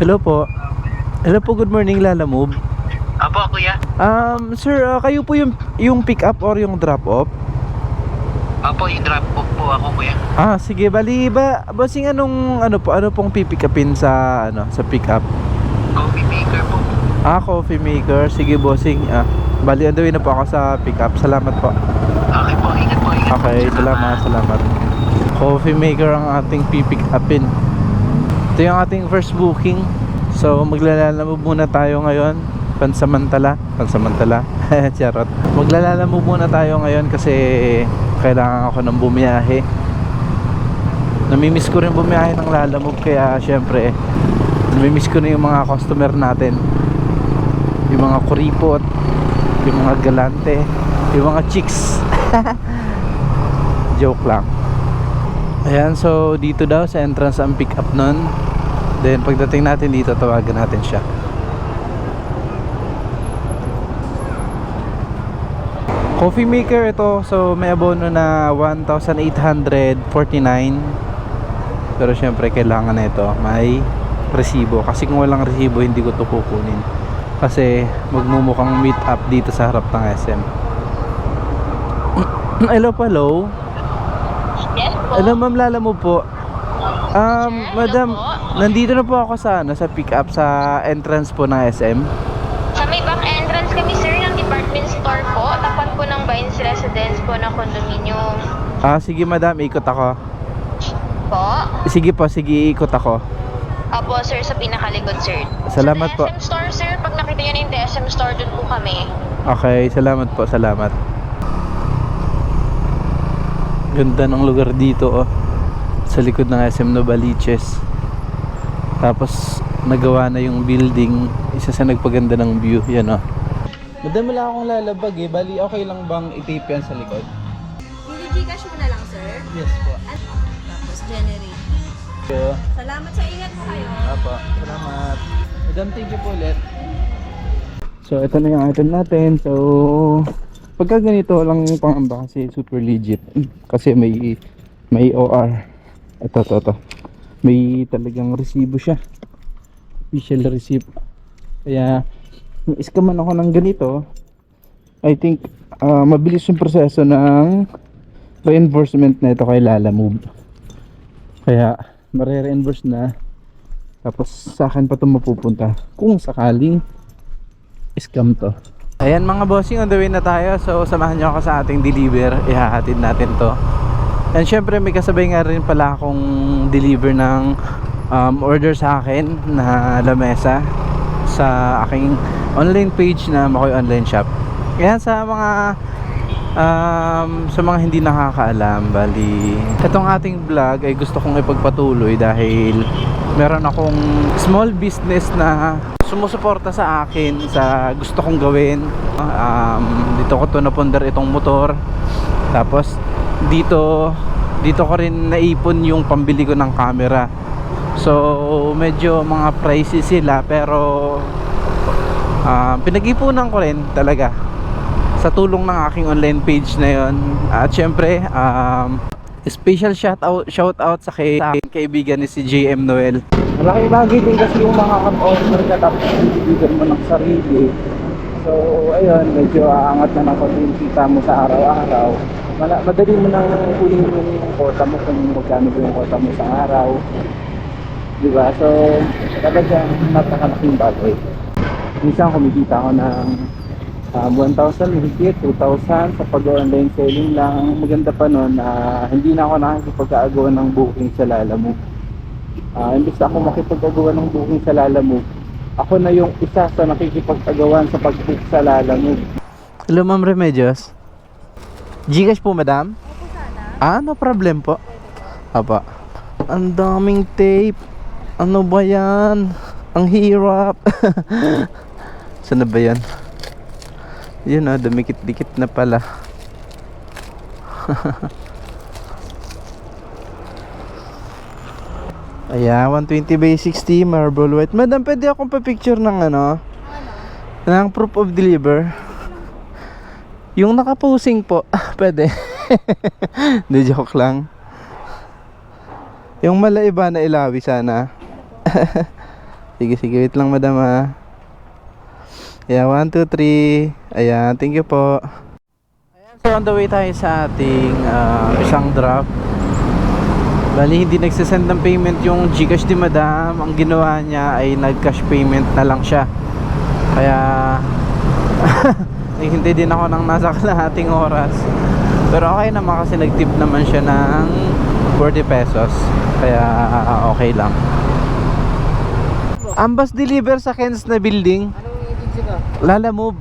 Hello po. Hello po, good morning Lala Move. Apo, kuya. Um, sir, ah, kayo po yung yung pick up or yung drop off? Apo, yung drop off po ako, kuya. Ah, sige, bali ba bossing anong ano po, ano pong pipick upin sa ano, sa pick up? Coffee maker po. Ah, coffee maker. Sige, bossing. Ah, bali on the way na po ako sa pick up. Salamat po. Okay po, ingat po, ingat po. Okay, salamat, salamat. Coffee maker ang ating pipick upin. Ito yung ating first booking. So, maglalalamove muna tayo ngayon. Pansamantala. Pansamantala. Charot. Maglalalamove muna tayo ngayon kasi kailangan ako ng bumiyahe. Namimiss ko rin bumiyahe ng lalamove kaya syempre namimiss ko na yung mga customer natin. Yung mga kuripot, yung mga galante, yung mga chicks. Joke lang. Ayan, so dito daw sa entrance ang pick up nun. Then pagdating natin dito, tawagan natin siya. Coffee maker ito, so may abono na 1,849. Pero syempre kailangan na ito, may resibo. Kasi kung walang resibo, hindi ko to kukunin. Kasi magmumukhang meet up dito sa harap ng SM. Hello, hello. Yes po. Hello, ma'am Lala mo po. Um, Sir, madam, hello po. Nandito na po ako sa ano, sa pick up sa entrance po ng SM. Sa may back entrance kami sir ng department store po. Tapat po ng Vines Residence po ng condominium. Ah, sige madam, ikot ako. Po. Sige po, sige ikot ako. Apo sir sa pinakalikod sir. Salamat sa po. Store sir. Pag nakita nyo na yung DSM store dun po kami. Okay, salamat po, salamat. Ganda ng lugar dito oh. Sa likod ng SM Novaliches. Tapos nagawa na yung building, isa sa nagpaganda ng view, yan oh. Madam, wala akong lalabag eh. Bali, okay lang bang i-tape yan sa likod? Hindi Gcash mo na lang, sir. Yes po. At tapos generate. Thank you. Salamat sa ingat mo kayo. Apo, salamat. Madam, thank you po ulit. So, ito na yung item natin. So, pagka ganito lang yung pangamba kasi super legit. Kasi may may OR. Ito, ito, ito. May talagang resibo siya. Official receipt. Kaya, kung iskaman ako ng ganito, I think, ah, mabilis yung proseso ng reinforcement na ito kay Lala Move. Kaya, mare-reimburse na. Tapos sa akin pa ito mapupunta. Kung sakaling scam to. Ayan mga bossing, on the way na tayo. So samahan nyo ako sa ating deliver. Ihahatid natin to. And syempre may kasabay nga rin pala akong deliver ng um, order sa akin na lamesa sa aking online page na Makoy Online Shop. Kaya sa mga um, sa mga hindi nakakaalam, bali itong ating vlog ay gusto kong ipagpatuloy dahil meron akong small business na sumusuporta sa akin sa gusto kong gawin. Um, dito ko to napundar itong motor. Tapos dito dito ko rin naipon yung pambili ko ng camera. So medyo mga pricey sila pero um, pinag-ipunan ko rin talaga sa tulong ng aking online page na yon at syempre um, special shout out, shout out sa, kay, sa kaibigan ni si JM Noel. Malaki bagay din kasi yung mga cut-offer ka tapos bibigyan mo ng sarili. So ayun medyo aangat na ng konti kita mo sa araw-araw Mala, madali mo nang kunin yung kota mo kung magkano yung kota mo sa araw di ba so talagang napakalaking bagay minsan kumikita ako ng um, 1,000 mahigit, 2,000 sa pag-online selling lang. Ang maganda pa nun, na hindi na ako nakikipag-agawa ng booking sa Lalamove. Uh, imbis na ako makipag-agawa ng booking sa Lalamove, ako na yung isa sa nakikipag-agawan sa pag-book sa Lalamove. Hello, Ma'am Remedios. Gcash po, Madam? Opo sana. Ah, no problem po. Apa. Ang daming tape. Ano ba yan? Ang hirap. Saan na ba yan? Yun ah, dumikit-dikit na pala. Ayan, 120 by 60 marble white. Madam, pwede akong pa-picture ng ano? Ng proof of deliver. Yung nakaposing po, pwede. Hindi, joke lang. Yung malaiba na ilawi sana. Sige, sige. Wait lang, madam ah. Yeah, 1, 2, 3. Ayan, thank you po. Ayan, so on the way tayo sa ating ah, isang drop. Bali, hindi nagsasend ng payment yung Gcash ni madam. Ang ginawa niya ay nag-cash payment na lang siya. Kaya, hindi din ako ng nasa kalahating oras. Pero okay naman kasi nag-tip naman siya ng 40 pesos. Kaya ah, okay lang. Ambas deliver sa Ken's na building. Anong agency ka? Lala move.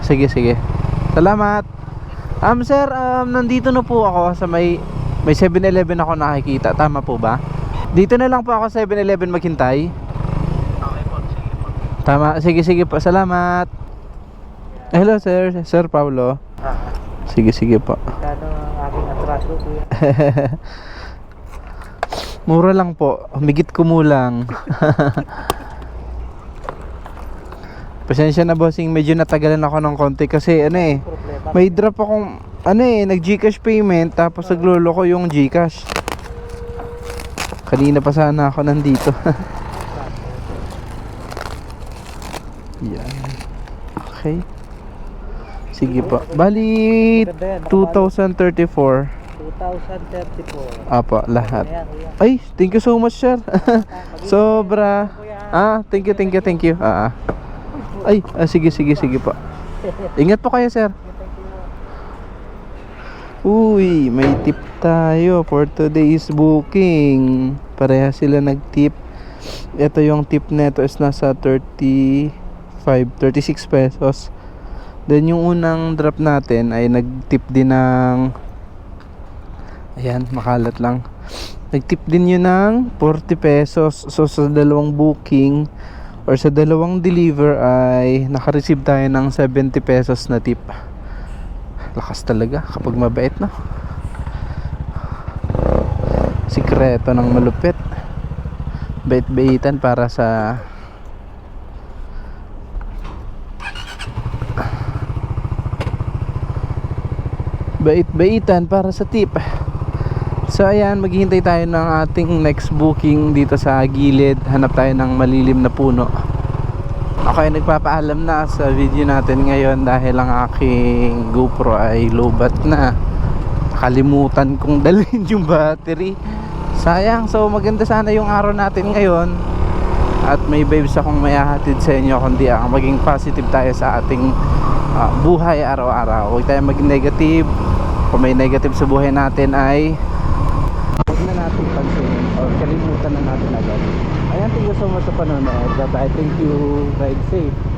Sige, sige. Salamat. Um, sir, um, nandito na po ako sa may may 7-Eleven ako nakikita. Tama po ba? Dito na lang po ako sa 7-Eleven maghintay. Okay po, sige po. Tama. Sige, sige po. Salamat. Hello, sir. Sir Paulo. Sige, sige po. Kano ang aking atraso, kuya? Mura lang po. Humigit kumulang. Pasensya na bossing, medyo natagalan ako ng konti kasi ano eh, Problema. may drop akong ano eh, nag Gcash payment tapos naglolo ko yung Gcash. Kanina pa sana ako nandito. Yan. Okay. Sige po. Bali Ganda yan, 2034. 2034. Apa, lahat. Ay, thank you so much, sir. Sobra. Ah, thank you, thank you, thank you. Ah. ah. Ay, ah, sige, sige, sige po. Ingat po kayo, sir. Uy, may tip tayo for today's booking. Pareha sila nag-tip. Ito yung tip neto is nasa 35, 36 pesos. Then yung unang drop natin ay nag-tip din ng Ayan, makalat lang. Nag-tip din yun ng 40 pesos. So sa dalawang booking or sa dalawang deliver ay naka-receive tayo ng 70 pesos na tip. Lakas talaga kapag mabait no. Sikreto ng malupit. Bait-baitan para sa bait-baitan para sa tip. So ayan, maghihintay tayo ng ating next booking dito sa gilid. Hanap tayo ng malilim na puno. Okay, nagpapaalam na sa video natin ngayon dahil ang aking GoPro ay lowbat na. Kalimutan kong dalhin yung battery. Sayang, so maganda sana yung araw natin ngayon. At may vibes akong mayahatid sa inyo kundi ang maging positive tayo sa ating ah, buhay araw-araw. Huwag tayo maging negative. Kung may negative sa buhay natin ay huwag na natin pansinin or kalimutan na natin agad. Ayan, thank you so much sa panonood. Bye-bye. Thank you. Ride safe.